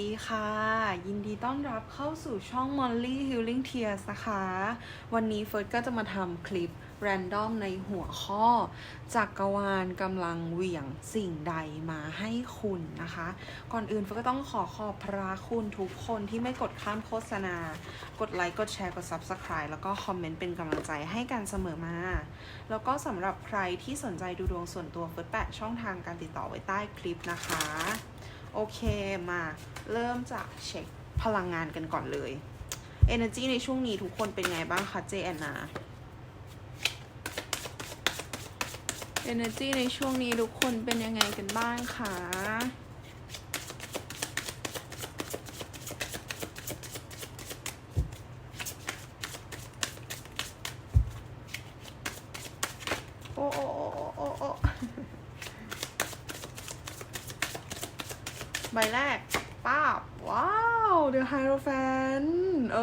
ดีค่ะ ยินดีต้อนรับเข้าสู่ช่อง Molly Healing Tears นะคะ วันนี้เฟิร์สก็จะมาทำคลิป random ในหัวข้อ จักรวาลกำลังเหวี่ยงสิ่งใดมาให้คุณนะคะ ก่อนอื่นเฟิร์สก็ต้องขอขอบพระคุณทุกคนที่ไม่กดข้ามโฆษณา กดไลค์ กดแชร์ กด Subscribe แล้วก็คอมเมนต์เป็นกำลังใจให้กันเสมอมา แล้วก็สำหรับใครที่สนใจดูดวงส่วนตัวเฟิร์สแปะช่องทางการติดต่อไว้ใต้คลิปนะคะ โอเคมาเริ่มจากเช็คพลังงานกันก่อนเลย Energy ในช่วงนี้ทุกคนเป็นไงบ้างคะเจแอนนา Energy ในช่วงนี้ทุกคนเป็นยังไงกันบ้างคะ โอ้โอ้โอ้โอ้โอ้โอ้ ใบแรกป้าบ ว้าว The Hierophant เอ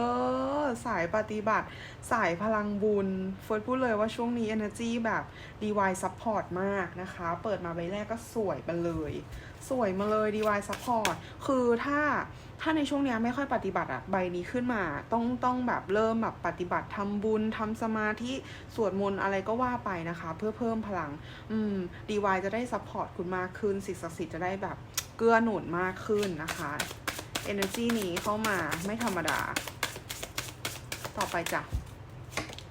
อ สาย ปฏิบัติ สายพลังบุญเฟิร์สพูดเลยว่าช่วงนี้ Energy แบบ DY Support มากนะคะ เปิดมาใบแรกก็สวยไปเลย สวยมาเลย DY Support คือถ้าถ้าในช่วงนี้ไม่ค่อยปฏิบัติอะใบนี้ขึ้นมา ต้องต้องแบบเริ่มแบบปฏิบัติทำบุญทำสมาธิสวดมนต์อะไรก็ว่าไปนะคะ เพื่อเพิ่มพลัง อืม DY จะได้ Support คุณมากขึ้นสิ่งศักดิ์สิทธิ์จะได้แบบเกื้อหนุนมากขึ้นนะคะ Energy นี้เข้ามาไม่ธรรมดา ต่อไปจ้ะ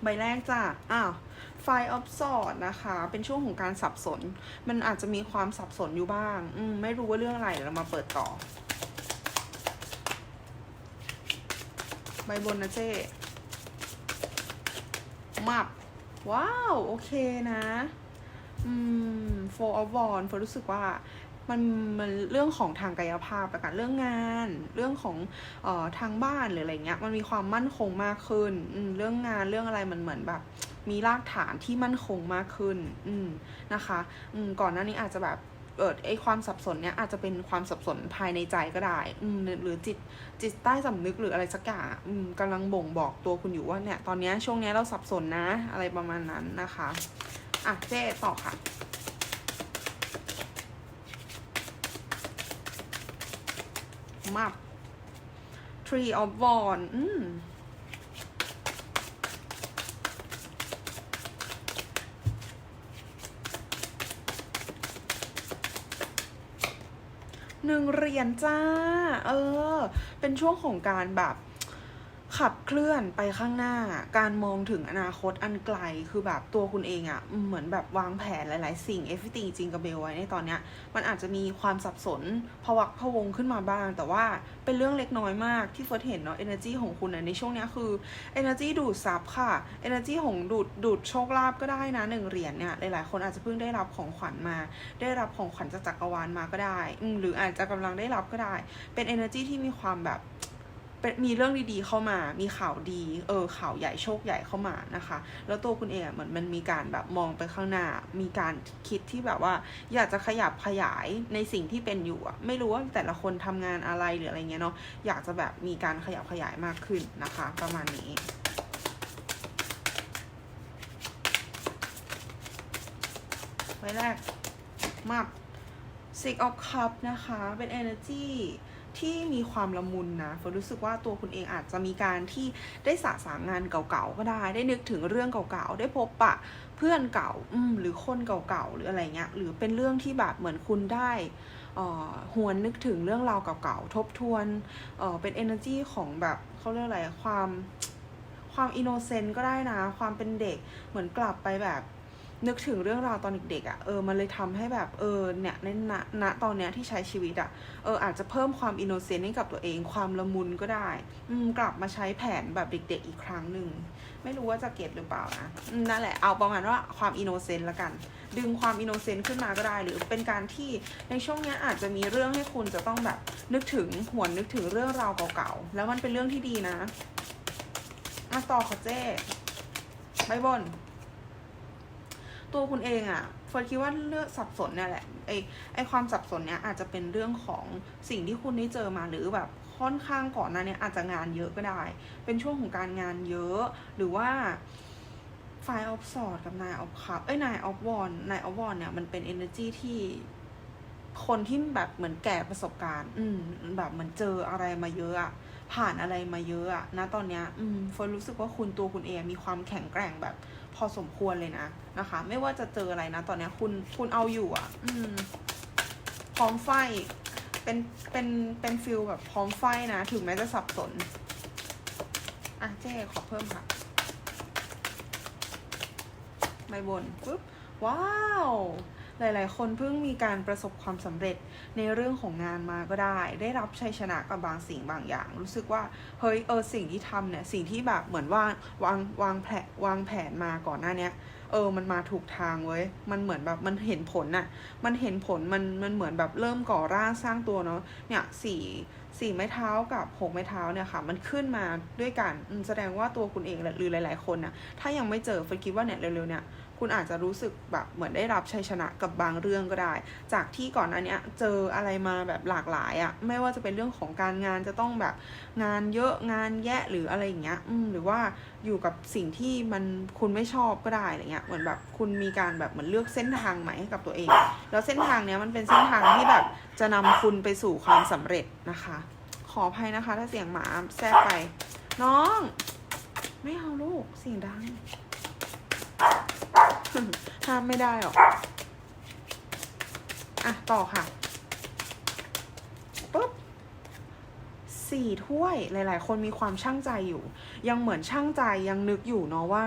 ใบแรกจ้ะอ้าวไฟออฟสอดนะคะ เป็นช่วงของการสับสน มันอาจจะมีความสับสนอยู่บ้าง อืม ไม่รู้ว่าเรื่องอะไรเดี๋ยวเรามาเปิดต่อ ใบบนนะเจ้มับ ว้าว โอเคนะ อืม four of wands เฟิร์รู้สึกว่า มันมันเรื่องของทางกายภาพประกันเรื่องงาน เรื่องของเอ่อทางบ้านหรืออะไรเงี้ยมันมีความมั่นคงมากขึ้นอืเรื่องงานเรื่องอะไรมันเหมือนแบบ มีรากฐานที่มั่นคงมากขึ้น อืมนะคะอืมก่อนหน้านี้อาจจะแบบเออไอความสับสนเนี้ยอาจจะเป็นความสับสนภายในใจก็ได้ อืมหรือจิตจิตใต้สำนึกหรืออะไรสักอย่างอะอืมกำลังบ่งบอกตัวคุณอยู่ว่าเนี่ย ตอนเนี้ยช่วงเนี้ยเราสับสนนะ อะไรประมาณนั้นนะคะ อะเจ๊ต่อค่ะ มับ Tree of w a n d อืมหนึ่งเหรียญจ้า เออ เป็นช่วงของการแบบ ขับเคลื่อนไปข้างหน้า การมองถึงอนาคตอันไกลคือแบบตัวคุณเองอะ่ะเหมือนแบบวางแผนหลาย ๆ สิ่ง everything จริงกับเบลไว้ในตอนเนี้ยมันอาจจะมีความสับสนพวักพวงขึ้นมาบ้าง แต่ว่าเป็นเรื่องเล็กน้อยมากที่เฟิร์สเห็นเนาะ energy ของคุณนะในช่วงเนี้ยคือ energy ดูดซับค่ะ energy ของดูดดูดโชคลาภก็ได้นะหนึ่งเหรียญเนี่ยหลาย ๆ คนอาจจะเพิ่งได้รับของขวัญมา ได้รับของขวัญจากจักรวาลมาก็ได้อืหรืออาจจะกำลังได้รับก็ได้ เป็น energy ที่มีความแบบ เป็นมีเรื่องดีๆเข้ามา มีข่าวดี เออข่าวใหญ่โชคใหญ่เข้ามานะคะ แล้วตัวคุณเองเหมือนมันมีการแบบมองไปข้างหน้า มีการคิดที่แบบว่า อยากจะขยับขยายในสิ่งที่เป็นอยู่อะไม่รู้ว่าแต่ละคนทำงานอะไรหรืออะไรเงี้ยเนาะ อยากจะแบบมีการขยับขยายมากขึ้นนะคะ ประมาณนี้ไว้แรกมา Six of Cup นะคะ เป็น energy ที่มีความละมุนนะเฟิร์นรู้สึกว่าตัวคุณเองอาจจะมีการที่ได้สะสางงานเก่าๆก็ได้ ได้นึกถึงเรื่องเก่าๆ ได้พบปะเพื่อนเก่าอืมหรือคนเก่าๆ หรืออะไรเงี้ย หรือเป็นเรื่องที่แบบเหมือนคุณได้หวนนึกถึงเรื่องราวเก่าๆ ทบทวนเเป็น energy ของแบบเขาเรียกอะไร ความความอินโนเซนต์ก็ได้นะ ความเป็นเด็ก เหมือนกลับไปแบบ นึกถึงเรื่องราวตอนเด็กๆอะ่ะเออมันเลยทำให้แบบเออเนี่ยในณณตอนเนี้ยที่ใช้ชีวิตอะ่ะเอออาจจะเพิ่มความอินโนเซนต์ให้กับตัวเอง ความละมุนก็ได้ อืมกลับมาใช้แผนแบบเด็ก ๆ อีกครั้งหนึ่งไม่รู้ว่าจะเก็ตหรือเปล่านะอืมนั่นแหละเอาประมาณว่าความอินโนเซนต์ละกัน ดึงความอินโนเซนต์ขึ้นมาก็ได้ หรือเป็นการที่ในช่วงนี้อาจจะมีเรื่องให้คุณจะต้องแบบนึกถึงหวนนึกถึงเรื่องราวเก่าๆแล้วมันเป็นเรื่องที่ดีนะอะต่อค่ะเจ้ใบบน ตัวคุณเองอะ่ะเฟิร์นคิดว่าเลือกสับสนเนี่ยแหละไอไอความสับสนเนี้ยอาจจะเป็นเรื่องของสิ่งที่คุณได้เจอมาหรือแบบค่อนข้างก่อนหน้านี้อาจจะงานเยอะก็ได้ เป็นช่วงของการงานเยอะ หรือว่าไฟออฟสอดกับนายออฟคัพเอ้ยนายออฟวอนนายออฟวอนเนี่ยมันเป็น energy ที่คนที่แบบเหมือนแก่ประสบการณ์ อืม แบบเหมือนเจออะไรมาเยอะอะผ่านอะไรมาเยอะอะนะตอนเนี้ย อืมเฟิร์นรู้สึกว่าคุณตัวคุณเองมีความแข็งแกร่งแบบ พอสมควรเลยนะนะคะ ไม่ว่าจะเจออะไรนะ ตอนนี้คุณคุณเอาอยู่อะอืม พร้อมไฟเป็นเป็นเป็นฟิลแบบพร้อมไฟนะ ถึงแม้จะสับสน อะเจ๊ขอเพิ่มค่ะใบบนปุ๊บว้าว หลาย ๆ คนเพิ่งมีการประสบความสำเร็จในเรื่องของงานมาก็ได้ ได้รับชัยชนะกับบางสิ่งบางอย่าง รู้สึกว่าเฮ้ยเออสิ่งที่ทำเนี่ยสิ่งที่แบบเหมือนว่าวางวางแผนวางแผนมาก่อนหน้าเนี้ยเออ มันมาถูกทางเว้ย มันเหมือนแบบมันเห็นผลน่ะ มันเห็นผล มันมันเหมือนแบบเริ่มก่อร่างสร้างตัวเนาะ เนี่ยสี่สี่ไม้เท้ากับหกไม้เท้าเนี่ยค่ะ มันขึ้นมาด้วยกัน แสดงว่าตัวคุณเองหรือหลาย ๆ คนน่ะถ้ายังไม่เจอฟิร์นคิดว่าเนี่ยเร็ว ๆ เนี่ย คุณอาจจะรู้สึกแบบเหมือนได้รับชัยชนะกับบางเรื่องก็ได้ จากที่ก่อนอันเนี้ยเจออะไรมาแบบหลากหลายอะ่ะไม่ว่าจะเป็นเรื่องของการงานจะต้องแบบงานเยอะงานแยะหรืออะไรอย่างเงี้ยอืมหรือว่าอยู่กับสิ่งที่มันคุณไม่ชอบก็ได้อะไรเงี้ยเหมือนแบบคุณมีการแบบเหมือนเลือกเส้นทางใหม่ให้กับตัวเอง แล้วเส้นทางเนี้ยมันเป็นเส้นทางที่แบบจะนำคุณไปสู่ความสำเร็จนะคะ ขออภัยนะคะ ถ้าเสียงหมาแทรกไป น้อง ไม่เอาลูกเสียงดัง ห้ามไม่ได้หรอก อะ ต่อค่ะปุ๊บสี่ถ้วยหลาย ๆ คนมีความช่างใจอยู่ ยังเหมือนช่างใจยังนึกอยู่เนาะว่า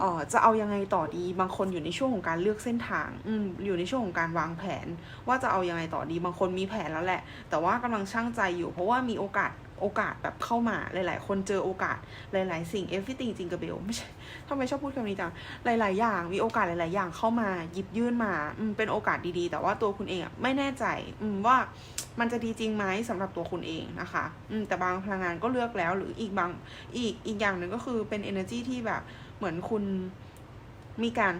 เออจะเอายังไงต่อดี บางคนอยู่ในช่วงของการเลือกเส้นทาง อืมอยู่ในช่วงของการวางแผน ว่าจะเอายังไงต่อดี บางคนมีแผนแล้วแหละ แต่ว่ากำลังช่างใจอยู่ เพราะว่ามีโอกาส โอกาสแบบเข้ามาหลาย ๆ คนเจอโอกาสหลาย ๆ สิ่ง everything จริงกับเบลไม่ใช่ทำไมชอบพูดคำนี้จังหลาย ๆ อย่างมีโอกาสหลาย ๆ อย่างเข้ามาหยิบยื่นมาอืมเป็นโอกาสดี ๆ แต่ว่าตัวคุณเองอะไม่แน่ใจอืมว่ามันจะดีจริงไหมสำหรับตัวคุณเองนะคะอืมแต่บางพลังงานก็เลือกแล้ว หรืออีกบางอีกอีกอย่างหนึ่งก็คือเป็น energy ที่แบบเหมือนคุณมีการ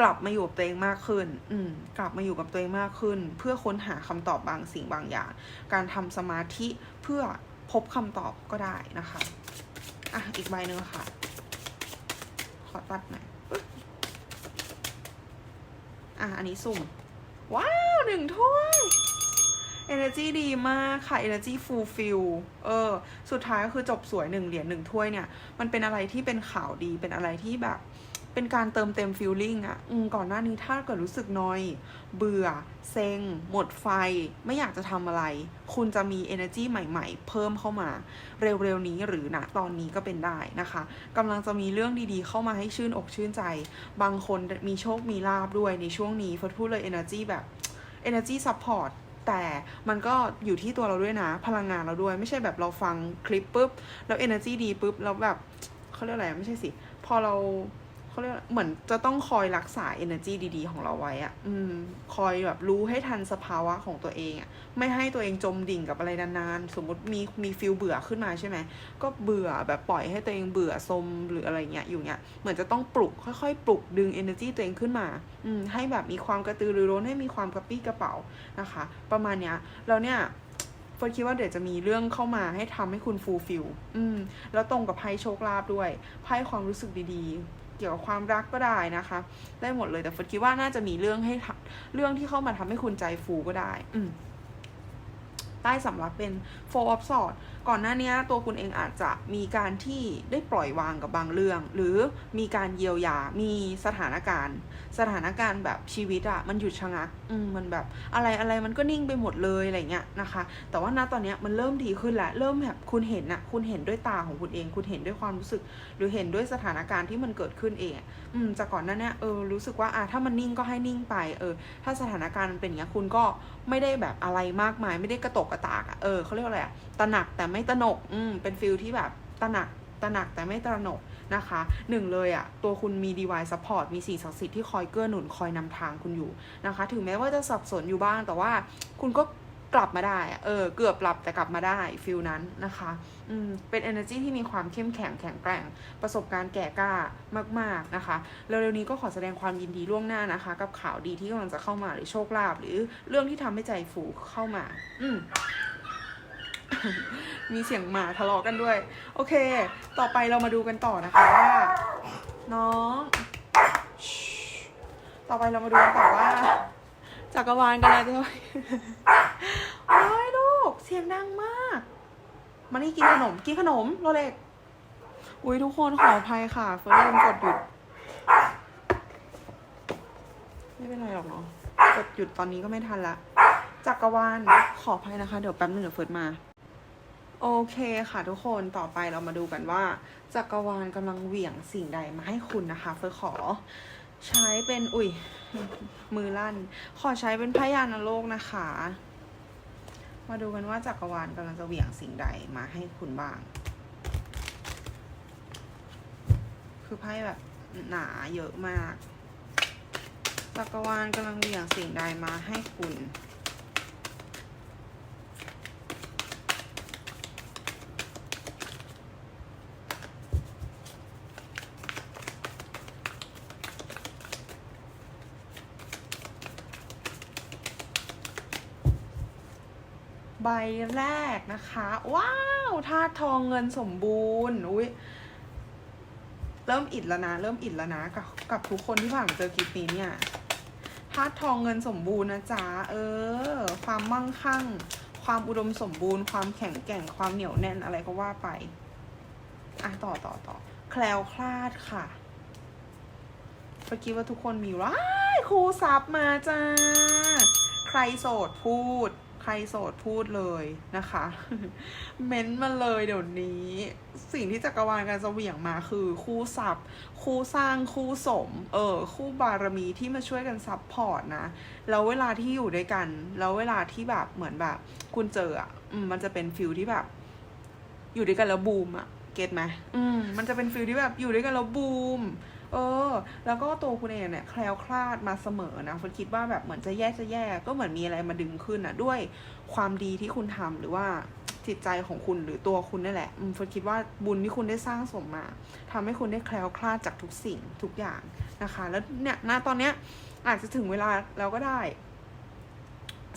กลับมาอยู่กับตัวเองมากขึ้น อืม กลับมาอยู่กับตัวเองมากขึ้น เพื่อค้นหาคำตอบบางสิ่งบางอย่าง การทำสมาธิเพื่อพบคำตอบก็ได้นะคะ อะ อีกใบหนึ่งค่ะ ขอตัดหน่อยปึ๊บอะ อันนี้สุ่ม ว้าวหนึ่งถ้วย energy ดีมากค่ะ energy fulfill เออ สุดท้ายก็คือจบสวยหนึ่งเหรียญหนึ่งถ้วยเนี่ย มันเป็นอะไรที่เป็นข่าวดี เป็นอะไรที่แบบ เป็นการเติมเต็ม feeling อะอก่อนหน้านี้ถ้าเกิดรู้สึกนอย เบื่อ เซ็ง หมดไฟ ไม่อยากจะทำอะไร คุณจะมี energy ใหม่ ๆ เพิ่มเข้ามา เร็วๆนี้หรือณตอนนี้ก็เป็นได้นะคะกำลังจะมีเรื่องดีๆ เข้ามาให้ชื่นอกชื่นใจ บางคนมีโชคมีลาบด้วยในช่วงนี้เฟิร์สพูดเลย energy แบบ energy support แต่มันก็อยู่ที่ตัวเราด้วยนะ พลังงานเราด้วย ไม่ใช่แบบเราฟังคลิปปุ๊บ แล้ว energy ดีปุ๊บ แล้วแบบเขาเรียกอะไรไม่ใช่สิ พอเรา เขาเรียกเหมือนจะต้องคอยรักษา energy ดีๆ ของเราไว้อะอืม คอยแบบรู้ให้ทันสภาวะของตัวเองอะไม่ให้ตัวเองจมดิ่งกับอะไรนานๆ สมมติมีมีฟิลเบื่อขึ้นมาใช่ไหม ก็เบื่อแบบปล่อยให้ตัวเองเบื่อสมหรืออะไรเงี้ยอยู่เงี้ย เหมือนจะต้องปลุกค่อยๆ ปลุกดึง energy ตัวเองขึ้นมา อืม ให้แบบมีความกระตือรือร้นให้มีความกระปี้กระเป๋านะคะ ประมาณเนี้ยแล้วเนี่ยเฟิร์นคิดว่าเดี๋ยวจะมีเรื่องเข้ามาให้ทำให้คุณฟูลฟิลอืม แล้วตรงกับไพ่โชคลาภด้วย ไพ่ความรู้สึกดีๆ เกี่ยวกับความรักก็ได้นะคะ ได้หมดเลยแต่เฟิร์สคิดว่าน่าจะมีเรื่องให้เรื่องที่เข้ามาทำให้คุณใจฟูก็ได้ อื ต้สำรับเป็น four of swords ก่อนหน้านี้ตัวคุณเองอาจจะมีการที่ได้ปล่อยวางกับบางเรื่อง หรือมีการเยียวยา มีสถานการณ์ สถานการณ์แบบชีวิตอะมันหยุดชะงักอืมมันแบบอะไรอะไรมันก็นิ่งไปหมดเลยอะไรเงี้ยนะคะ แต่ว่าณตอนนี้มันเริ่มดีขึ้นแล้วเริ่มแบบคุณเห็นอะคุณเห็นด้วยตาของคุณเอง คุณเห็นด้วยความรู้สึก หรือเห็นด้วยสถานการณ์ที่มันเกิดขึ้นเองอะอืมจากก่อนหน้าเนี้ยเออรู้สึกว่าอะถ้ามันนิ่งก็ให้นิ่งไป เออ ถ้าสถานการณ์มันเป็นอย่างเงี้คุณก็ไม่ได้แบบอะไรมากมาย ไม่ได้กระตกกระตากอะเออเขาเรียกว่าอะไรอะตระหนักแต่ไม่ตระหนก อืมเป็นฟิลที่แบบตระหนักตระหนักแต่ไม่ตระหนกนะคะหนึ่งเลยอะตัวคุณมี DY support มีสิ่งศักดิ์สิทธิ์ที่คอยเกื้อหนุนคอยนำทางคุณอยู่นะคะ ถึงแม้ว่าจะสับสนอยู่บ้างแต่ว่าคุณก็ กลับมาได้เออเกือบหลับแต่กลับมาได้ฟิลนั้นนะคะอืมเป็น energy ที่มีความเข้มแข็งแข็งแกร่ง ประสบการณ์แก่กล้ามาก ๆนะคะเร็วๆนี้ก็ขอแสดงความยินดีล่วงหน้านะคะ กับข่าวดีที่กำลังจะเข้ามาหรือโชคลาภหรือเรื่องที่ทำให้ใจฟูเข้ามา อืมมีเสียงหมาทะเลาะกันด้วย โอเค ต่อไปเรามาดูกันต่อนะคะว่าน้อง ต่อไปเรามาดูกันต่อว่า จักรวาลกันแล้วจะโอ้ยลูก เสียงดังมาก มานี่กินขนม กินขนมโรเล็ก อุ้ยทุกคนขออภัยค่ะ เฟิร์นลืมกดหยุด ไม่เป็นไรหรอกเนาะ กดหยุดตอนนี้ก็ไม่ทันละ จักรวาล ขออภัยนะคะ เดี๋ยวแป๊บนึงเดี๋ยวเฟิร์นมา โอเคค่ะทุกคน ต่อไปเรามาดูกันว่า จักรวาลกำลังเหวี่ยงสิ่งใดมาให้คุณนะคะ เฟิร์นขอ ใช้เป็นอุ้ย มือลั่น ขอใช้เป็นพยานโลกนะคะ มาดูกันว่าจักรวาลกำลังจะเหวี่ยงสิ่งใดมาให้คุณบ้าง คือไพ่แบบหนาเยอะมาก จักรวาลกำลังเหวี่ยงสิ่งใดมาให้คุณ บแรกนะคะ ว้าวธาตุทองเงินสมบูรณ์อุ้ยเริ่มอิดแล้วนะ เริ่มอิดแล้วนะกับกับทุกคนที่ผ่านมาเจอคลิปนี้เนี่ยธาตุทองเงินสมบูรณ์นะจ๊ะเออ ความมั่งคั่ง ความอุดมสมบูรณ์ ความแข็งแกร่งความเหนียวแน่นอะไรก็ว่าไปอะต่อต่อต่อแคล้วคลาดค่ะเมื่อกี้ว่าทุกคนมีว้ายครูซับมาจ้า ใครโสดพูด รโสดพูดเลยนะคะ เม้นมาเลยเดี๋ยวนี้ สิ่งที่จักรวาลการจะเหวี่ยงมาคือคู่ซับคู่สร้างคู่สม เออ คู่บารมีที่มาช่วยกันซับพอร์ตนะ แล้วเวลาที่อยู่ด้วยกัน แล้วเวลาที่แบบเหมือนแบบ คุณเจออะมมันจะเป็นฟิลที่แบบ อยู่ด้วยกันแล้วบูมอะ เก็ตไหมอืมมันจะเป็นฟิลที่แบบอยู่ด้วยกันแล้วบูม เออ แล้วก็ตัวคุณเองเนี่ยแคล้วคลาดมาเสมอนะคุณคิดว่าแบบเหมือนจะแย่จะแย่ ก็เหมือนมีอะไรมาดึงขึ้นอะ ด้วยความดีที่คุณทำหรือว่าจิตใจของคุณหรือตัวคุณนี่แหละเฟิร์นคิดว่าบุญที่คุณได้สร้างสมมาทำให้คุณได้แคล้วคลาดจากทุกสิ่งทุกอย่างนะคะ แล้วเนี่ยณตอนเนี้ยอาจจะถึงเวลาแล้วก็ได้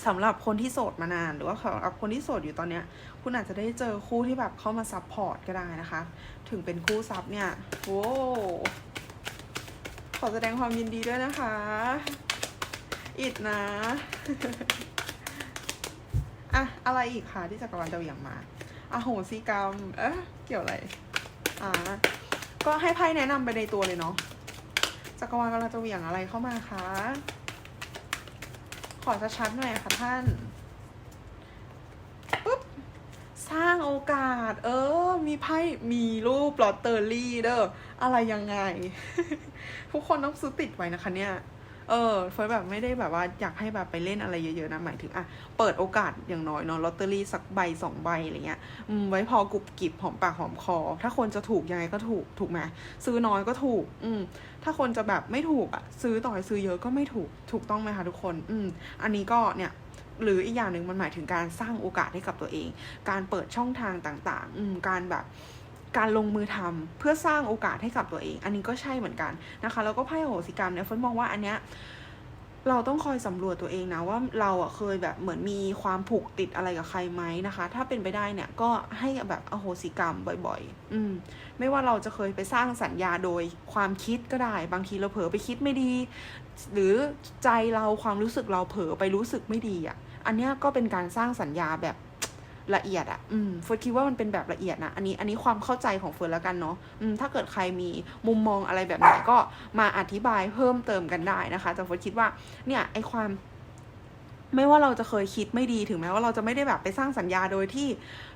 สำหรับคนที่โสดมานานหรือว่าสำหรับคนที่โสดอยู่ตอนเนี้ย คุณอาจจะได้เจอคู่ที่แบบเข้ามาซับพอร์ตก็ได้นะคะ ถึงเป็นคู่ซับเนี่ยโว้ ขอแสดงความยินดีด้วยนะคะ อิดนะอะอะไรอีกคะที่จักรวาลจะเหวี่ยงมาอะโหสิกรรม เอ๊ะ เกี่ยวอะไร อ่า ก็ให้ไพ่แนะนำไปในตัวเลยเนาะ จักรวาลกำลังจะเหวี่ยงอะไรเข้ามาคะ ขอชัดๆหน่อยค่ะท่าน สร้างโอกาส เออ มีไพ่มีรูปลอตเตอรี่เด้ออะไรยังไง ทุกคนต้องซื้อติดไว้นะคะเนี่ยเออเฟิร์สแบบไม่ได้แบบว่าอยากให้แบบไปเล่นอะไรเยอะๆนะหมายถึงอะเปิดโอกาสอย่างน้อยเนาะลอตเตอรี่สักใบสองใบอะไรเงี้ยอืมไว้พอกรุบกริบหอมปากหอมคอ ถ้าคนจะถูกยังไงก็ถูกถูกไหมซื้อน้อยก็ถูก อืมถ้าคนจะแบบไม่ถูกอะ ซื้อต่อยซื้อเยอะก็ไม่ถูกถูกต้องไหมคะทุกคน อืมอันนี้ก็เนี่ย หรืออีกอย่างหนึ่งมันหมายถึงการสร้างโอกาสให้กับตัวเอง การเปิดช่องทางต่างๆ การแบบการลงมือทำเพื่อสร้างโอกาสให้กับตัวเอง อันนี้ก็ใช่เหมือนกันนะคะแล้วก็ไพ่โหสิกรรมเนี่ยเฟิร์นมองว่าอันเนี้ยเราต้องคอยสำรวจตัวเองนะว่าเราอะเคยแบบเหมือนมีความผูกติดอะไรกับใครไหมนะคะ ถ้าเป็นไปได้เนี่ยก็ให้แบบอโหสิกรรมบ่อยๆ อืม ไม่ว่าเราจะเคยไปสร้างสัญญาโดยความคิดก็ได้ บางทีเราเผลอไปคิดไม่ดี หรือใจเราความรู้สึกเราเผลอไปรู้สึกไม่ดีอะ อันเนี้ยก็เป็นการสร้างสัญญาแบบละเอียดอะ่ะอืมเฟิร์สคิดว่ามันเป็นแบบละเอียดนะ อันนี้ อันนี้ความเข้าใจของเฟิร์สแล้วกันเนาะ อืม ถ้าเกิดใครมีมุมมองอะไรแบบไหนก็มาอธิบายเพิ่มเติมกันได้นะคะ แต่เฟิร์สคิดว่า เนี่ย ไอความ ไม่ว่าเราจะเคยคิดไม่ดี ถึงแม้ว่าเราจะไม่ได้แบบไปสร้างสัญญาโดยที่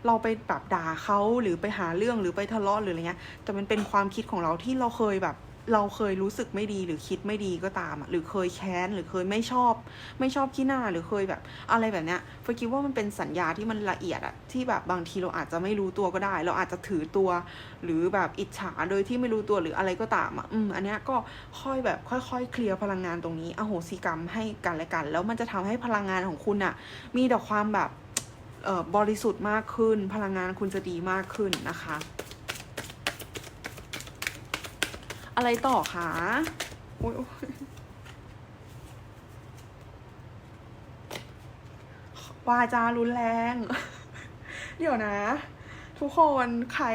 เราไปแบบด่าเขาหรือไปหาเรื่องหรือไปทะเลาะหรืออะไรเงี้ย แต่มันเป็นความคิดของเราที่เราเคยแบบ เราเคยรู้สึกไม่ดีหรือคิดไม่ดีก็ตามอะหรือเคยแค้นหรือเคยไม่ชอบ ไม่ชอบขี้หน้าหรือเคยแบบอะไรแบบเนี้ยเฟคิดว่ามันเป็นสัญญาที่มันละเอียดอะที่แบบบางทีเราอาจจะไม่รู้ตัวก็ได้ เราอาจจะถือตัว หรือแบบอิจฉาโดยที่ไม่รู้ตัวหรืออะไรก็ตามอะอืมอันเนี้ยก็ค่อยแบบค่อยๆ เคลียร์พลังงานตรงนี้อโหสิกรรมให้กันและกัน แล้วมันจะทำให้พลังงานของคุณอะมีแต่ความแบบเอ่อบริสุทธิ์มากขึ้น พลังงานคุณจะดีมากขึ้นนะคะ อะไรต่อคะโอ๊ยโอ๊ยวาจารุนแรง เดี๋ยวนะ ทุกคนใคร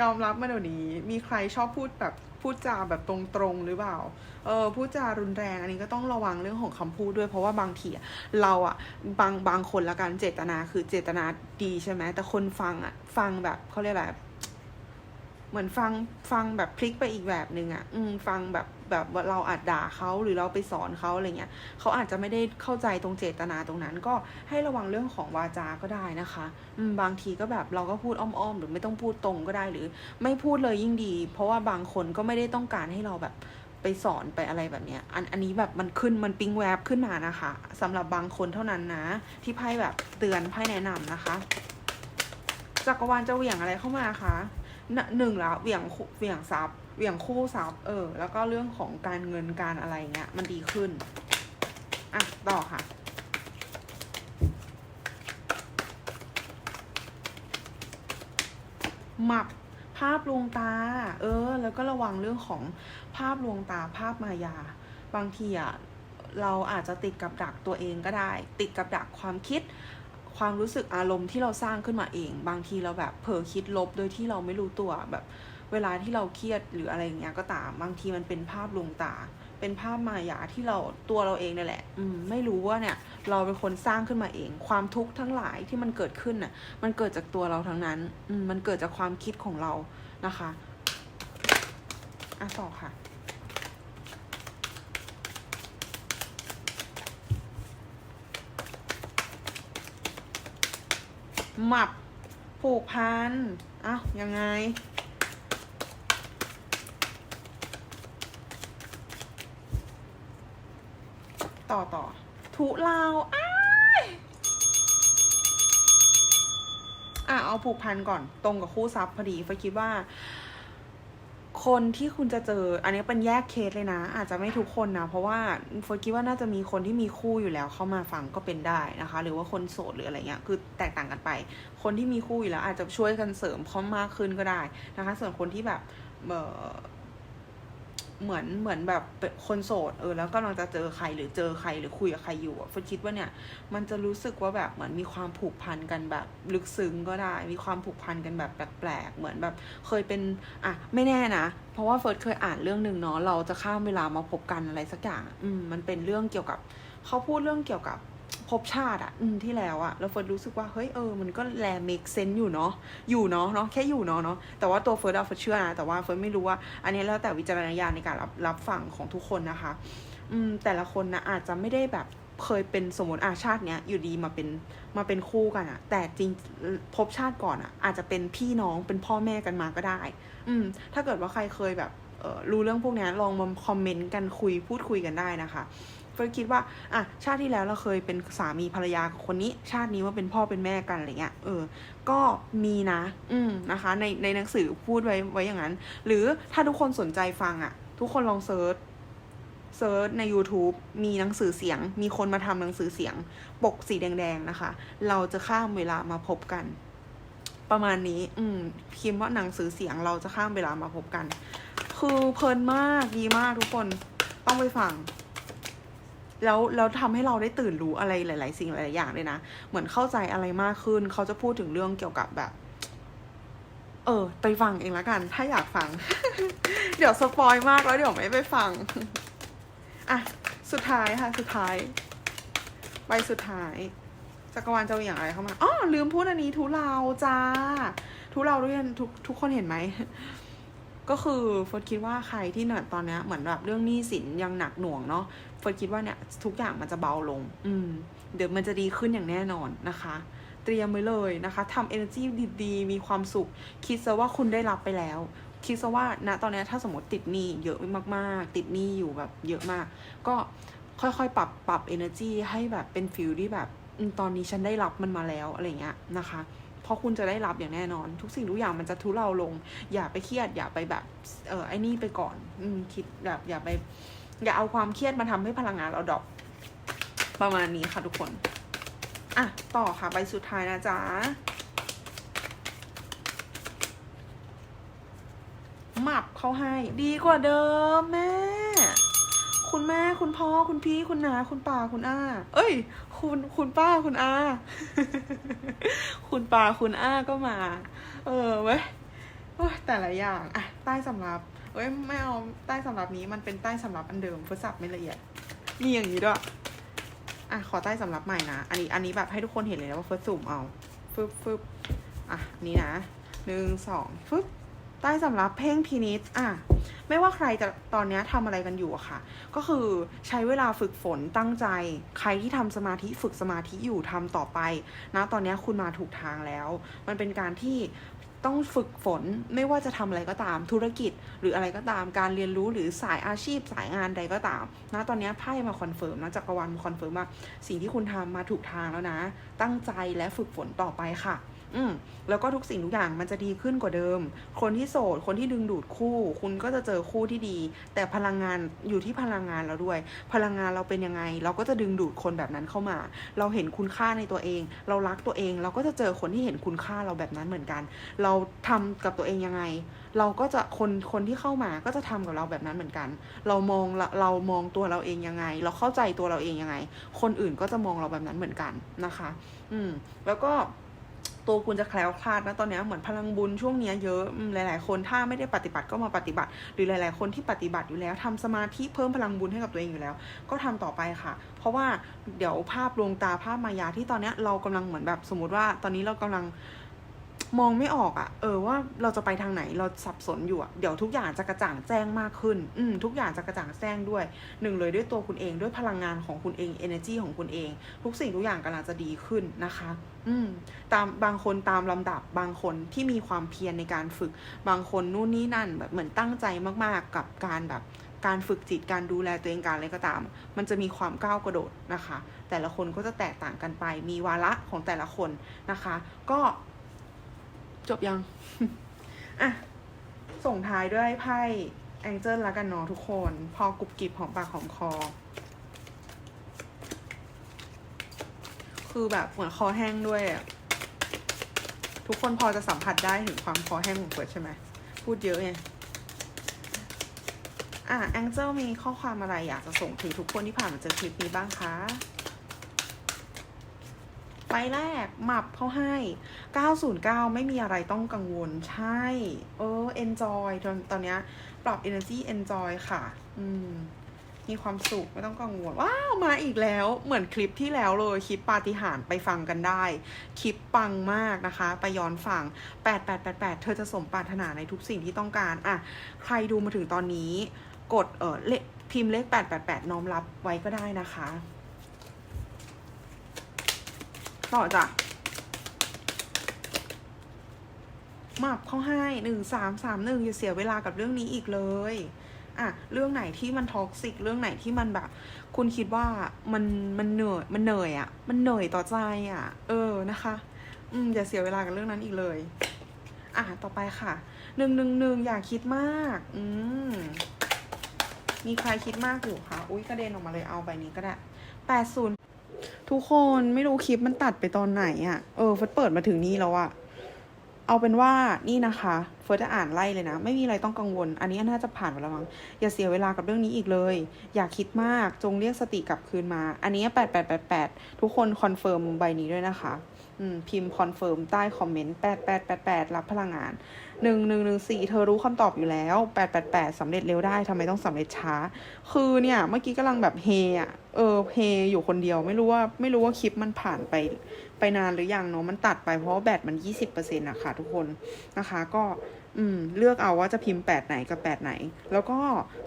ยอมรับมาเดี๋ยวนี้ มีใครชอบพูดแบบพูดจาแบบตรงๆหรือเปล่า เออพูดจารุนแรงอันนี้ก็ต้องระวังเรื่องของคำพูดด้วย เพราะว่าบางทีเราอะบางบางคนละกันเจตนาคือเจตนาดีใช่ไหมแต่คนฟังอะฟังแบบเขาเรียกอะไร เหมือนฟังฟังแบบพลิกไปอีกแบบหนึ่งอะ่ะ อืมฟังแบบแบบเราอาจด่าเขาหรือเราไปสอนเขาอะไรเงี้ยเขาอาจจะไม่ได้เข้าใจตรงเจตนาตรงนั้น ก็ให้ระวังเรื่องของวาจา ก็ได้นะคะ อืมบางทีก็แบบเราก็พูดอ้อมๆหรือไม่ต้องพูดตรงก็ได้หรือ ไม่พูดเลยยิ่งดี เพราะว่าบางคนก็ไม่ได้ต้องการให้เราแบบไปสอนไปอะไรแบบเนี้ย อันอันนี้แบบมันขึ้นมันปิ๊งแวบขึ้นมานะคะสำหรับบางคนเท่านั้นนะ ที่ไพ่แบบเตือนไพ่แนะนำนะคะจักรวาลจะเหวี่ยงอะไรเข้ามาคะ หนึ่งและเหวี่ยงเหวี่ยงซับเหวี่ยงคู่ซับเออ แล้วก็เรื่องของการเงินการอะไรเงี้ย มันดีขึ้น อะ ต่อค่ะหมับภาพลวงตา เออ แล้วก็ระวังเรื่องของภาพลวงตาภาพมายา บางทีอะเราอาจจะติดกับดักตัวเองก็ได้ ติดกับดักความคิด ความรู้สึกอารมณ์ที่เราสร้างขึ้นมาเอง บางทีเราแบบเผลอคิดลบโดยที่เราไม่รู้ตัวแบบเวลาที่เราเครียดหรืออะไรอย่างเงี้ยก็ตาม บางทีมันเป็นภาพลวงตา เป็นภาพมายาที่เราตัวเราเองนี่แหละ อืมไม่รู้ว่าเนี่ย เราเป็นคนสร้างขึ้นมาเอง ความทุกข์ทั้งหลายที่มันเกิดขึ้นน่ะ มันเกิดจากตัวเราทั้งนั้น อืมมันเกิดจากความคิดของเรานะคะอะต่อค่ะ หมับผูกพันอ้าวยังไง ต่อต่อทุลาอ้าอะเอาผูกพันก่อนตรงกับคู่ซับพอดีไฟคิดว่า คนที่คุณจะเจอ อันนี้เป็นแยกเคสเลยนะ อาจจะไม่ทุกคนนะ เพราะว่าโฟยคิดว่าน่าจะมีคนที่มีคู่อยู่แล้วเข้ามาฟังก็เป็นได้นะคะ หรือว่าคนโสดหรืออะไรเงี้ย คือแตกต่างกันไป คนที่มีคู่อยู่แล้วอาจจะช่วยกันเสริมเขามากขึ้นก็ได้นะคะ ส่วนคนที่แบบเออ เหมือนเหมือนแบบคนโสดเออแล้วกำลังจะเจอใครหรือเจอใครหรือคุยกับใครอยู่อะเฟยคิดว่าเนี่ย มันจะรู้สึกว่าแบบเหมือนมีความผูกพันกันแบบลึกซึ้งก็ได้ มีความผูกพันกันแบบแปลกๆ เหมือนแบบเคยเป็นอะไม่แน่นะเพราะว่าเฟิร์สเคยอ่านเรื่องหนึ่งเนาะเราจะข้ามเวลามาพบกันอะไรสักอย่างอืมมันเป็นเรื่องเกี่ยวกับเขาพูดเรื่องเกี่ยวกับ ภพชาติอะอืมที่แล้วอะแล้วเฟิร์สรู้สึกว่าเฮ้ยเออมันก็แลเมกเซนอยู่เนาะอยู่เนาะเนาะแค่อยู่เนาะเนาะแต่ว่าตัวเฟิร์สอะเฟิร์สเชื่อนะแต่ว่าเฟิร์สไม่รู้ว่า อันนี้แล้วแต่วิจารณญาณในการรับรับฟังของทุกคนนะคะ อืมแต่ละคนนะอาจจะไม่ได้แบบเคยเป็นสมมติอาชาติเนี้ยอยู่ดีมาเป็นมาเป็นคู่กันอะแต่จริงภพชาติก่อนอะอาจจะเป็นพี่น้องเป็นพ่อแม่กันมาก็ได้ อืม ถ้าเกิดว่าใครเคยแบบรู้เรื่องพวกนี้ลองมาคอมเมนต์กันคุยพูดคุยกันได้นะคะ เฟิร์สคิดว่าอะชาติที่แล้วเราเคยเป็นสามีภรรยากับคนนี้ ชาตินี้ว่าเป็นพ่อเป็นแม่กันอะไรเงี้ยเออ ก็มีนะ อืมนะคะ ในในหนังสือพูดไว้ไว้อย่างนั้น หรือถ้าทุกคนสนใจฟังอะทุกคนลองเซิร์ชเซิร์ชใน YouTube มีหนังสือเสียง มีคนมาทำหนังสือเสียง ปกสีแดง ๆ นะคะ เราจะข้ามเวลามาพบกัน ประมาณนี้ อืมพิมพ์ว่าหนังสือเสียงเราจะข้ามเวลามาพบกัน คือเพลินมากดีมากทุกคนต้องไปฟัง แล้วแล้วทำให้เราได้ตื่นรู้อะไรหลาย ๆ สิ่งหลายๆอย่างเลยนะ เหมือนเข้าใจอะไรมากขึ้น เขาจะพูดถึงเรื่องเกี่ยวกับแบบ เออ ไปฟังเองละกัน ถ้าอยากฟัง เดี๋ยวสปอยมากแล้วเดี๋ยวไม่ไปฟัง อะ สุดท้ายค่ะ สุดท้าย ใบสุดท้ายจักรวาลจะเอาอย่างไรเข้ามาอ๋อลืมพูดอันนี้ทุเลาจ้า ทุเลาด้วยกันทุกทุกคนเห็นไหม ก็คือฟิร์สคิดว่าใครที่เนี่ยตอนนี้เหมือนแบบเรื่องหนี้สินยังหนักหน่วงเนาะ ฟิร์สคิดว่าเนี่ยทุกอย่างมันจะเบาลง อืม เดี๋ยวมันจะดีขึ้นอย่างแน่นอนนะคะ เตรียมไว้เลยนะคะทำ energy ดีๆ มีความสุข คิดซะว่าคุณได้รับไปแล้ว คิดซะว่าณตอนเนี้ยถ้าสมมติติดหนี้เยอะมากๆ ติดหนี้อยู่แบบเยอะมาก ก็ค่อยๆ ปรับปรับ energy ให้แบบเป็นฟิลที่แบบอืมตอนนี้ฉันได้รับมันมาแล้วอะไรเงี้ยนะคะ เพราะคุณจะได้รับอย่างแน่นอน ทุกสิ่งทุกอย่างมันจะทุเลาลง อย่าไปเครียด อย่าไปแบบ เออไอ้นี่ไปก่อน อืมคิดแบบอย่าไป อย่าเอาความเครียดมาทำให้พลังงานเราดรอปประมาณนี้ค่ะทุกคน อะ ต่อค่ะใบสุดท้ายนะจ๊ะหมับเขาให้ ดีกว่าเดิมแม่ คุณแม่คุณพ่อคุณพี่คุณนาคุณป่าคุณอาเอ้ย คุณคุณป้าคุณอาคุณป่าคุณอาก็มา เออเว้ยแต่ละอย่าง อะ ใต้สำรับ เอ้ยไม่เอาใต้สำรับนี้มันเป็นใต้สำรับอันเดิมเพื่อสับไม่ละเอียดมีอย่างนี้ด้วยอะขอใต้สำรับใหม่นะ อันนี้อันนี้แบบให้ทุกคนเห็นเลยนะว่าเฟิร์สสุ่มเอาฟึบฟึบอะนี่นะหนึ่งสองฟึบใต้สำรับเพ่งพินิษอะไม่ว่าใครจะตอนนี้ทำอะไรกันอยู่อะค่ะ ก็คือใช้เวลาฝึกฝนตั้งใจ ใครที่ทำสมาธิฝึกสมาธิอยู่ทำต่อไปนะตอนนี้คุณมาถูกทางแล้ว มันเป็นการที่ ต้องฝึกฝนไม่ว่าจะทำอะไรก็ตามธุรกิจ หรืออะไรก็ตามการเรียนรู้หรือสายอาชีพสายงานใดก็ตามนะตอนนี้ไพ่มาคอนเฟิร์มนะจักรวาลมาคอนเฟิร์มว่าสิ่งที่คุณทำมาถูกทางแล้วนะ ตั้งใจและฝึกฝนต่อไปค่ะ อืมแล้วก็ทุกสิ่งทุกอย่างมันจะดีขึ้นกว่าเดิม คนที่โสด คนที่ดึงดูดคู่ คุณก็จะเจอคู่ที่ดี แต่พลังงานอยู่ที่พลังงานเราด้วย พลังงานเราเป็นยังไง เราก็จะดึงดูดคนแบบนั้นเข้ามา เราเห็นคุณค่าในตัวเอง เรารักตัวเอง เราก็จะเจอคนที่เห็นคุณค่าเราแบบนั้นเหมือนกัน เราทำกับตัวเองยังไง เราก็จะคนคนที่เข้ามาก็จะทำกับเราแบบนั้นเหมือนกัน เรามองเราเรามองตัวเราเองยังไง เราเข้าใจตัวเราเองยังไง คนอื่นก็จะมองเราแบบนั้นเหมือนกันนะคะ อืม แล้วก็ ตัวคุณจะแคล้วคลาดนะตอนนี้เหมือนพลังบุญช่วงนี้เยอะหลาย ๆ คนถ้าไม่ได้ปฏิบัติก็มาปฏิบัติ หรือหลาย ๆ คนที่ปฏิบัติอยู่แล้วทำสมาธิเพิ่มพลังบุญให้กับตัวเองอยู่แล้ว ก็ทำต่อไปค่ะ เพราะว่าเดี๋ยวภาพลวงตาภาพมายาที่ตอนนี้เรากำลังเหมือนแบบสมมติว่าตอนนี้เรากำลัง มองไม่ออกอะ่ะ เออว่าเราจะไปทางไหนเราสับสนอยู่อะ่ะเดี๋ยวทุกอย่างจะกระจ่างแจ้งมากขึ้น อืมทุกอย่างจะกระจ่างแจ้งด้วยหนึ่งเลยด้วยตัวคุณเองด้วยพลังงานของคุณเอง energy ของคุณเอง ทุกสิ่งทุกอย่างกำลังจะดีขึ้นนะคะ อืมตามบางคนตามลำดับบางคนที่มีความเพียรในการฝึก บางคนนู่นนี่นั่นแบบเหมือนตั้งใจมากๆกับการแบบการฝึกจิตการดูแลตัวเองการอะไรก็ตาม มันจะมีความก้าวกระโดดนะคะ แต่ละคนก็จะแตกต่างกันไป มีวาระของแต่ละคนนะคะ ก็ จบยัง อะ ส่งท้ายด้วยไพ่แองเจิลแล้วกันเนาะทุกคน พอกรุบกริบหอมปากหอมคอ คือแบบเหมือนคอแห้งด้วยอะทุกคนพอจะสัมผัสได้ถึงความคอแห้งของเฟิร์สใช่ไหม พูดเยอะไงอะแองเจิลมีข้อความอะไรอยากจะส่งถึงทุกคนที่ผ่านมาเจอคลิปนี้บ้างคะ ไปแรกหมับเขาให้ 909 ไม่มีอะไรต้องกังวลใช่ เออ enjoy ตอนตอนเนี้ยปรับ energy enjoy ค่ะ อืม มีความสุขไม่ต้องกังวล ว้าว มาอีกแล้วเหมือนคลิปที่แล้วเลย คลิปปาฏิหาริย์ไปฟังกันได้ คลิปปังมากนะคะ ไปย้อนฟัง 8888 เธอจะสมปรารถนาในทุกสิ่งที่ต้องการ อะ ใครดูมาถึงตอนนี้ กดเออเลพิมพ์เลข 888 น้อมรับไว้ก็ได้นะคะ ต่อจ้ะมับเขาให้หนึ่งสามสามหนึ่งอย่าเสียเวลากับเรื่องนี้อีกเลยอะเรื่องไหนที่มันท็อกซิกเรื่องไหนที่มันแบบ คุณคิดว่ามันมันเหนื่อยมันเหนื่อยอะ่ะ มันเหนื่อยต่อใจอะ่ะ เออนะคะ อืมอย่าเสียเวลากับเรื่องนั้นอีกเลย อะต่อไปค่ะหนึ่งหนึ่งหนึ่งอย่าคิดมาก อืมมีใครคิดมากอยู่คะอุ้ยกระเด็นออกมาเลยเอาใบนี้ก็ได้แปดศูนย์ ทุกคนไม่รู้คลิปมันตัดไปตอนไหนอะ่ะ เออเฟิร์สเปิดมาถึงนี่แล้วอะ่ะ เอาเป็นว่านี่นะคะเฟิร์สจะอ่านไล่เลยนะ ไม่มีอะไรต้องกังวล อันนี้น่าจะผ่านไปแล้วมั้งอย่าเสียเวลากับเรื่องนี้อีกเลย อย่าคิดมากจงเรียกสติกลับคืนมา อันนี้แปดแปดแปดแปดทุกคนคอนเฟิร์มใบนี้ด้วยนะคะ พิมพ์คอนเฟิร์มใต้คอมเมนต์แปดแปดแปดแปดรับพลังงานหนึ่งหนึ่งหนึ่งสี่เธอรู้คำตอบอยู่แล้วแปดแปดแปดสำเร็จเร็วได้ทำไมต้องสำเร็จช้า คือเนี่ย เมื่อกี้กำลังแบบเฮอะเออเฮอยู่คนเดียวไม่รู้ว่าไม่รู้ว่าคลิปมันผ่านไปไปนานหรือยังเนาะมันตัดไปเพราะว่าแบตมันยี่สิบเปอร์เซ็นต์อะค่ะทุกคนนะคะ ก็อืมเลือกเอาว่าจะพิมพ์แปดไหนกับแปดไหน แล้วก็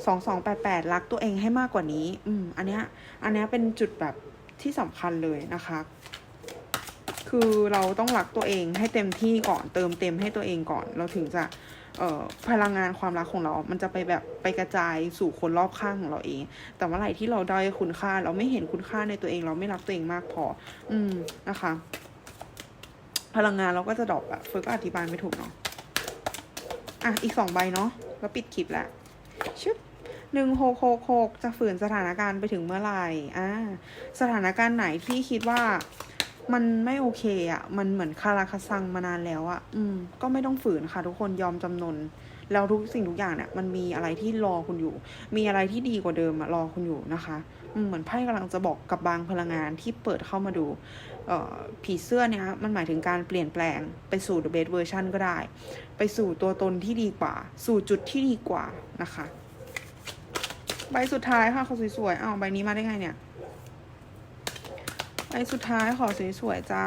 สองสองแปดแปดรักตัวเองให้มากกว่านี้ อืมอันเนี้ยอันเนี้ยเป็นจุดแบบที่สำคัญเลยนะคะ คือเราต้องรักตัวเองให้เต็มที่ก่อนเติมเต็มให้ตัวเองก่อน เราถึงจะพลังงานความรักของเรา มันจะไปแบบไปกระจายสู่คนรอบข้างของเราเอง แต่เมื่อไหร่ที่เราได้คุณค่า เราไม่เห็นคุณค่าในตัวเอง เราไม่รักตัวเองมากพอ อืมนะคะ พลังงานเราก็จะดรอปอะเฟิร์ก็อธิบายไม่ถูกเนาะ อะ อีกสองใบเนาะ แล้วปิดคลิปแล้วชึบหนึ่งหกหกหกจะฝืนสถานการณ์ไปถึงเมื่อไหร่ อ่า สถานการณ์ไหนที่คิดว่า มันไม่โอเคอะ่ะ มันเหมือนคาราคาซังมานานแล้วอะ่ะ อืม ก็ไม่ต้องฝืนค่ะ ทุกคนยอมจำนน แล้วทุกสิ่งทุกอย่างเนี่ยมันมีอะไรที่รอคุณอยู่ มีอะไรที่ดีกว่าเดิมอะรอคุณอยู่นะคะอืมเหมือนไพ่กำลังจะบอกกับบางพลังงานที่เปิดเข้ามาดูผีเสื้อเนี่ยมันหมายถึงการเปลี่ยนแปลงไปสู่ the best version ก็ได้ ไปสู่ตัวตนที่ดีกว่า สู่จุดที่ดีกว่านะคะ ใบสุดท้ายค่ะเขอสวยๆอ้าวใบนี้มาได้ไงเนี่ย ใบสุดท้ายขอสวยๆจ้า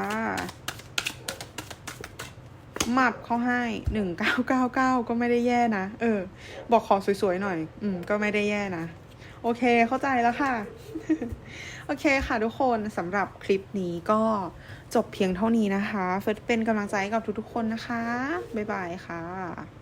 หมับเขาให้หนึ่งเก้าเก้าเก้าก็ไม่ได้แย่นะ เออ บอกขอสวยๆหน่อย อืม ก็ไม่ได้แย่นะ โอเค เข้าใจแล้วค่ะ โอเคค่ะทุกคนสำหรับคลิปนี้ก็จบเพียงเท่านี้นะคะ เฟิร์สเป็นกำลังใจกับทุกๆคนนะคะ บ๊ายบายค่ะ